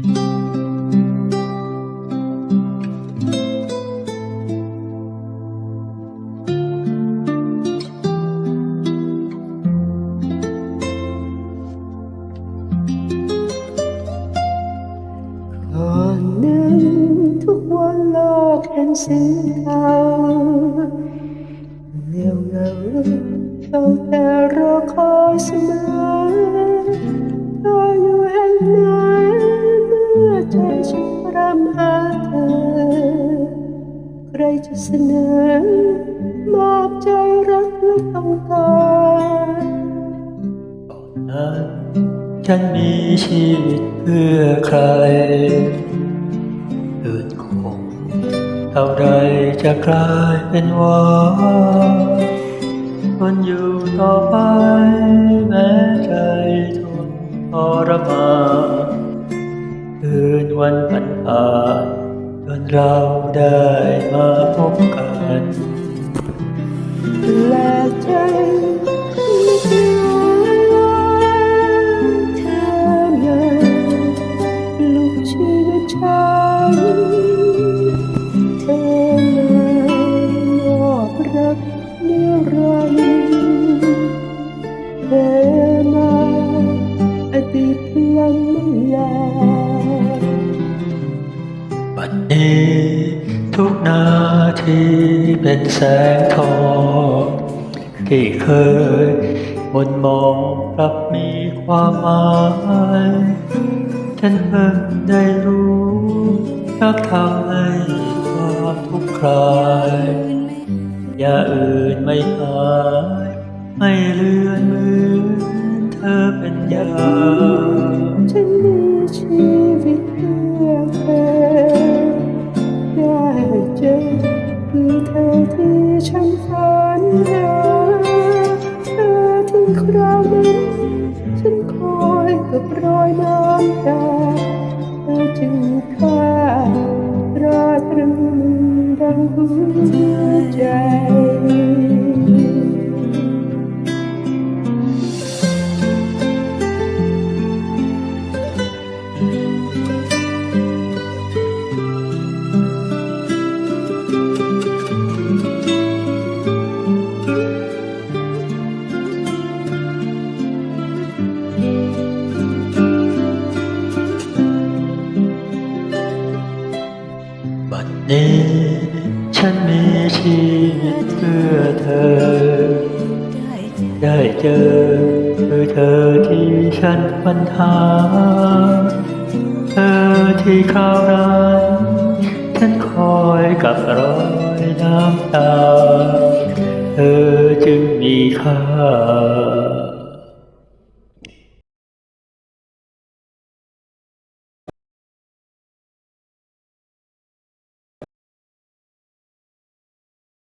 ก่อนนั้นทุกวันโลกเป็นสีเทาเหนียวเงาเราแต่รอคอยเสมอ จะเสนอมอบใจรักและต้องการนั้นฉันมีชีวิตเพื่อใครอื่นคงเท่าใดจะกลายเป็นว่าทนอยู่ต่อไปแม้ใจทนทรมานคืนวันผ่านผ่าน จนเราได้มาพบกันและ ทุกนาทีเป็นแสงทองที่เคยมนมองกลับมีความหมายฉันเพิ่งได้รู้รักทำให้ความทุกข์คลายอย่าอื่นไม่หายไม่เลือนเหมือนเธอเป็นยา ฉันฝันหาเธอถึงคราวนั้น ฉันคอยกับรอยน้ำตาเธอจึงค่าราตรึงดังหัว นี้ ฉันมีชีวิตเพื่อเธอ ได้เจอคือเธอที่ฉันปัญหา เธอที่คราวนั้นฉันคอยกับรอยน้ำตา เธอจึงมีค่า